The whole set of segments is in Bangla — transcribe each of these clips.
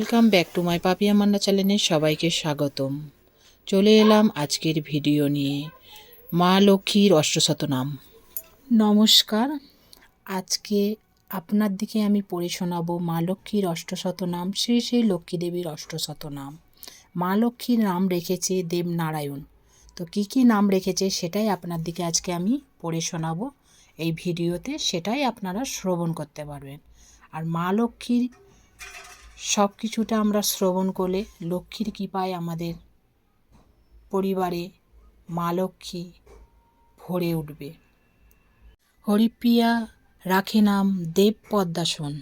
Welcome back to my Papiya Manna চ্যানেলে সবাইকে স্বাগতম। চলে এলাম আজকের ভিডিও নিয়ে। মা লক্ষ্মীর অষ্টশত নাম। নমস্কার। আজকে আপনার দিকে আমি পড়ে শোনাবো মা লক্ষ্মীর অষ্টশত নাম, শ্রী শ্রী লক্ষ্মী দেবীর অষ্টশত নাম। মা লক্ষ্মীর নাম রেখেছে দেবনারায়ণ। তো কি কি নাম রেখেছে সেটাই আপনার দিকে আজকে আমি পড়ে শোনাবো। এই ভিডিওতে সেটাই আপনারা শ্রবণ করতে পারবেন। আর মা লক্ষ্মীর সব কিছুটা আমরা শ্রবণ করলে লক্ষ্মীর কৃপায় আমাদের পরিবারে মা লক্ষ্মী ভরে উঠবে। হরিপ্রিয়া রাখে নাম দেব পদ্মাসন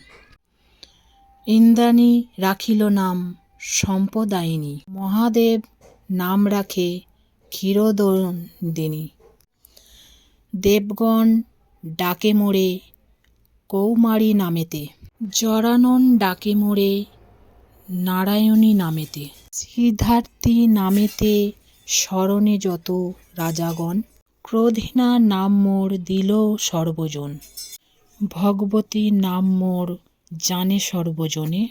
ইন্দ্রাণী রাখিল নাম সম্পদায়িনী। মহাদেব নাম রাখে ক্ষীরোদন্দিনী দেবগণ ডাকে মোড়ে কৌমারী নামেতে। জরানন ডাকে মোড়ে নারায়ণী নামেতে। সিদ্ধার্থী নামেতে স্মরণে যত রাজাগণ, ক্রোধিনা নাম মোর দিল সর্বজন। ভগবতী নাম মোর জানে সর্বজনে।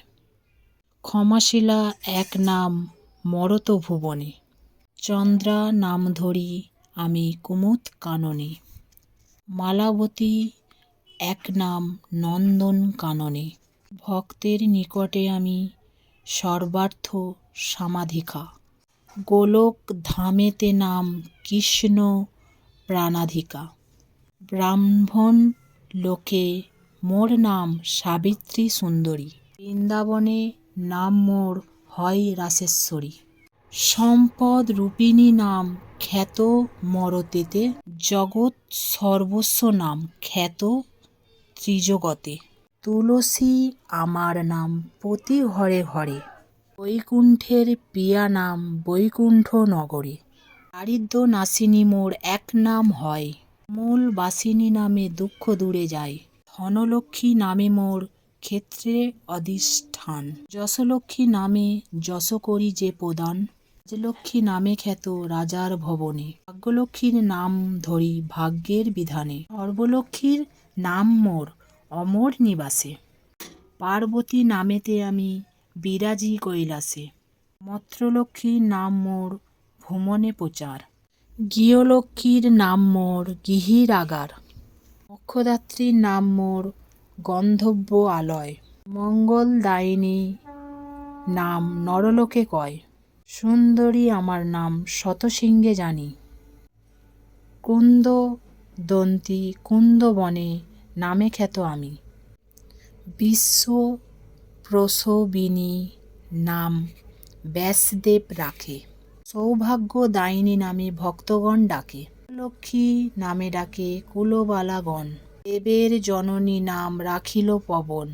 ক্ষমাশিলা এক নাম মরত ভুবনে। চন্দ্রা নাম ধরি আমি কুমুদ কাননে। মালাবতী এক নাম নন্দন কাননে। ভক্তের নিকটে আমি সর্বার্থ সমাধিকা। গোলক ধামেতে নাম কৃষ্ণ প্রাণাধিকা। ব্রাহ্মণ লোকে মোর নাম সাবিত্রী সুন্দরী। বৃন্দাবনে নাম মোর হয় রাসেশ্বরী। সম্পদ রূপিণী নাম খ্যাত মরতেতে। জগৎ সর্বস্ব নাম খ্যাত ত্রিজগতে। তুলসী আমার নাম প্রতি ঘরে ঘরে। বৈকুণ্ঠের প্রিয়া নাম বৈকুণ্ঠ নগরে। দারিদ্র নাসিনী মোর এক নাম হয়। মূল বাসিনী নামে দুঃখ দূরে যায়। ধনলক্ষ্মী নামে মোর ক্ষেত্রে অধিষ্ঠান। যশলক্ষ্মী নামে যশ করি যে প্রদান। রাজলক্ষ্মী নামে খ্যাত রাজার ভবনে। ভাগ্যলক্ষ্মীর নাম ধরি ভাগ্যের বিধানে। সর্বলক্ষ্মীর নাম মোর অমর নিবাসে। পার্বতী নামেতে আমি বিরাজি কৈলাসে। মত্রলক্ষ্মীর নাম মোর ভ্রমণে প্রচার। গৃহলক্ষ্মীর নাম মোর গৃহীর আগার। মোক্ষদাত্রীর নাম মোর গন্ধব্য আলয়। মঙ্গলদায়িনী নাম নরলোকে কয়। সুন্দরী আমার নাম শতসিংহে জানি। কুন্দ দন্তি কুন্দবনে নামে খ্যাত আমি। বিশ্ব প্রসবিনী নাম ব্যাসদেব রাখে। সৌভাগ্য দায়িনী নামে ভক্তগণ ডাকে। লক্ষ্মী নামে ডাকে কুলবালাগণ। দেবের জননী নাম রাখিল পবন।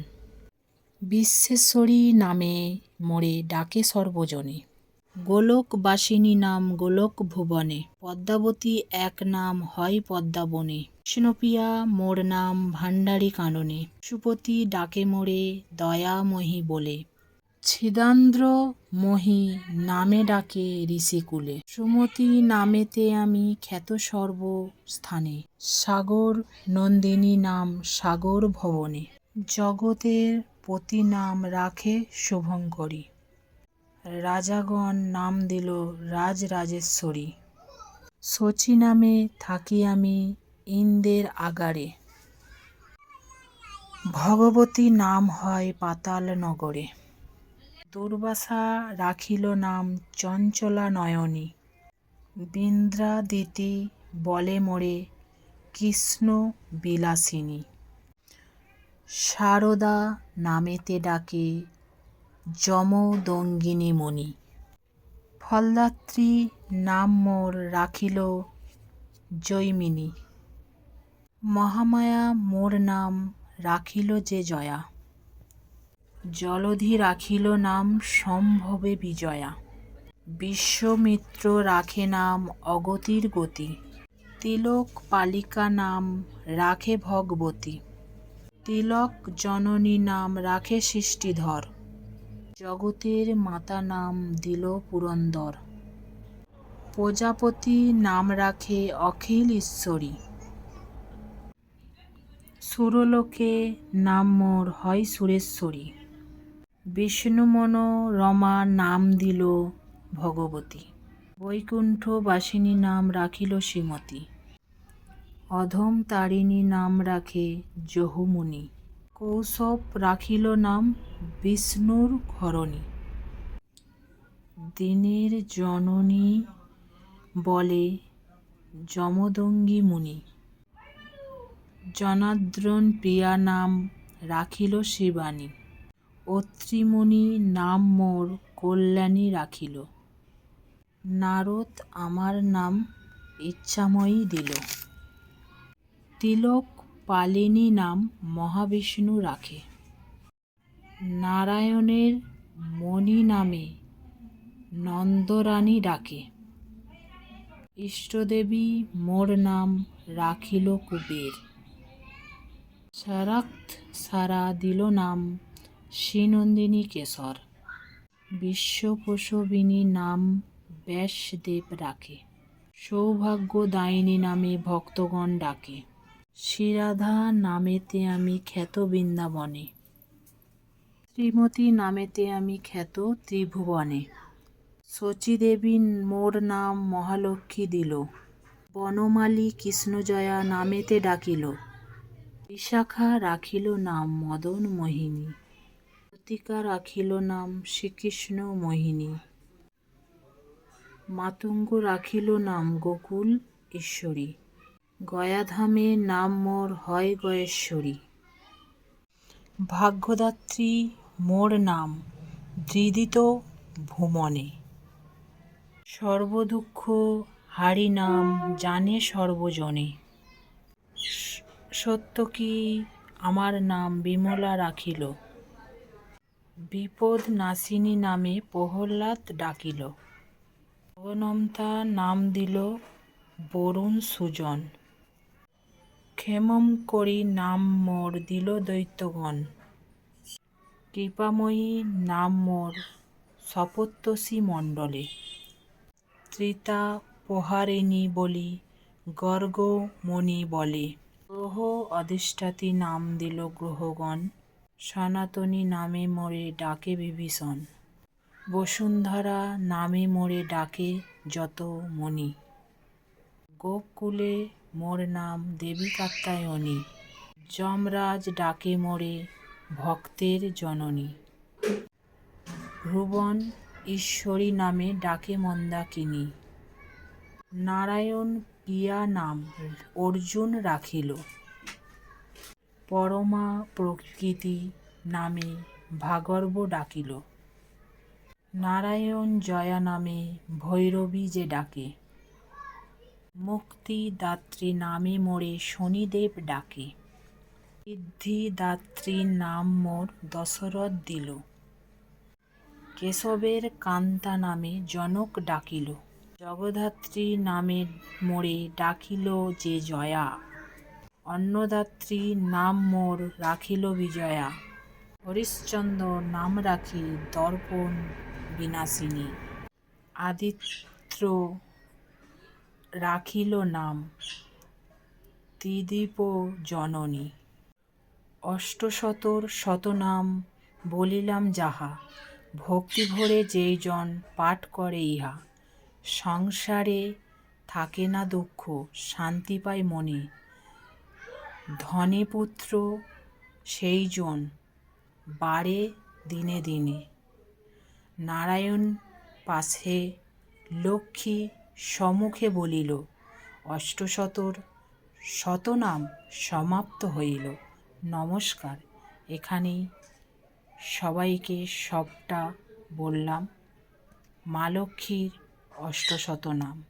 বিশ্বেশ্বরী নামে মোড়ে ডাকে সর্বজনে। গোলকবাসিনী নাম গোলক ভুবনে পদ্মাবতী এক নাম হয় পদ্মাবনে। কৃষ্ণপ্রিয়া, মোর নাম ভাণ্ডারী কাননে। সুপতি ডাকে মোড়ে দয়াময়ী বলে। ছিদান্দ্র মহি নামে ডাকে ঋষিকুলে সুমতি নামেতে আমি খ্যাত সর্ব স্থানে সাগর নন্দিনী নাম সাগর ভবনে। জগতের প্রতি নাম রাখে শুভঙ্করী। রাজাগণ নাম দিল রাজরাজেশ্বরী। শচী নামে থাকি আমি ইন্দের আগারে। ভগবতী নাম হয় পাতাল নগরে। দুর্বাসা রাখিল নাম চঞ্চলা নয়নী। বিন্দ্রাদিতি বলে মোড়ে কৃষ্ণ বিলাসিনী। সারদা নামেতে ডাকে যমদঙ্গিনী মণি ফলদাত্রী নাম মোর রাখিল জৈমিনী। মহামায়া মোর নাম রাখিল যে জয়া। জলধি রাখিল নাম সম্ভবে বিজয়া। বিশ্বমিত্র রাখে নাম অগতির গতি। তিলক পালিকা নাম রাখে ভগবতী। তিলক জননী নাম রাখে সৃষ্টিধর। জগতের মাতা নাম দিল পুরন্দর। প্রজাপতি নাম রাখে অখিল ঈশ্বরী। সুরলোকে নাম মোর হয় সুরেশ্বরী। বিষ্ণুমন রমা নাম দিল ভগবতী। বৈকুণ্ঠ বাসিনী নাম রাখিল শ্রীমতী। অধম তারিণী নাম রাখে যহুমুনি কৌশব রাখিল নাম বিষ্ণুর ঘরণী। দিনের জননী বলে যমদঙ্গী মুনি। জনার্দন প্রিয়া নাম রাখিল শিবানী। অত্রিমুনি নাম মোর কল্যাণী রাখিল। নারদ আমার নাম ইচ্ছাময়ী দিল। তিলক পালিনী নাম মহাবিষ্ণু রাখে। নারায়ণের মণি নামে নন্দরানী ডাকে। ইষ্টদেবী মোর নাম রাখিল কুবের। সারাক্ত সারা দিল নাম শ্রীনন্দিনী কেশর। বিশ্বপ্রসবিনী নাম ব্যাসদেব রাখে। সৌভাগ্যদায়িনী নামে ভক্তগণ ডাকে। শ্রীরাধা নামেতে আমি খ্যাত বৃন্দাবনে। শ্রীমতী নামেতে আমি খ্যাত ত্রিভুবনে। শচীদেবী মোর নাম মহালক্ষ্মী দিল। বনমালী কৃষ্ণজয়া নামেতে ডাকিল। বিশাখা রাখিল নাম মদন মোহিনী। লতিকা রাখিল নাম শ্রীকৃষ্ণ মোহিনী। মাতঙ্গ রাখিল নাম গোকুল ঈশ্বরী। গয়াধামে নাম মোর হয় গয়েশ্বরী। ভাগ্যদাত্রী মোর নাম দৃদিত ভুমনে। সর্বদুঃখ হারি নাম জানে সর্বজনে। সত্য কি আমার নাম বিমলা রাখিল? বিপদ নাসিনী নামে প্রহ্লাদ ডাকিল। জগন্মতা নাম দিল বরুণ সুজন। ক্ষেমম করি নাম মোর, দিল দৈত্যগণ। কৃপাময়ী নাম মোর সপত্তষী মণ্ডলে। ত্রিতা প্রহারিণী বলি গর্গমণি বলে। গ্রহ অধিষ্ঠাতি নাম দিল গ্রহগণ, সনাতনী নামে মোরে ডাকে বিভীষণ। বসুন্ধরা নামে মোরে ডাকে যত মণি। গোকুলে মোর নাম দেবী কাত্যায়নী। যমরাজ ডাকে মোরে ভক্তের জননী। ভুবন ঈশ্বরী নামে ডাকে মন্দাকিনী। নারায়ণ প্রিয়া নাম অর্জুন রাখিল। পরমা প্রকৃতি নামে ভাগর্ব ডাকিল। নারায়ণ জয়া নামে ভৈরবী যে ডাকে। মুক্তিদাত্রী নামে মোরে শনিদেব ডাকে। সিদ্ধিদাত্রীর নাম মোর দশরথ দিল। কেশবের কান্তা নামে জনক ডাকিল। জগদ্ধাত্রী নামে মোরে ডাকিল যে জয়া। অন্নদাত্রী নাম মোর রাখিল বিজয়া। হরিশ্চন্দ্র নাম রাখি দর্পণ বিনাশিনী। আদিত্য রাখিল নাম, ত্রিদীপ জননী। অষ্টশতর শতনাম বলিলাম যাহা ভক্তি ভরে যেই জন পাঠ করে ইহা। সংসারে থাকে না দুঃখ, শান্তি পায় মনে। ধনে পুত্র সেই জন বাড়ে দিনে দিনে। নারায়ণ পাশে লক্ষ্মী সম্মুখে বলিল, অষ্টশতর, শতনাম সমাপ্ত হইল। নমস্কার, এখানেই সবাইকে সবটা বললাম। মা লক্ষ্মীর অষ্টশত নাম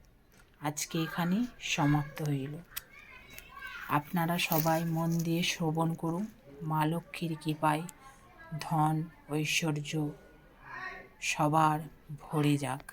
আজকে এখানে সমাপ্ত হইল। আপনারা সবাই মন দিয়ে শ্রবণ করুন। মা লক্ষ্মীর কৃপায় ধন ঐশ্বর্য সবার ভরে যাক।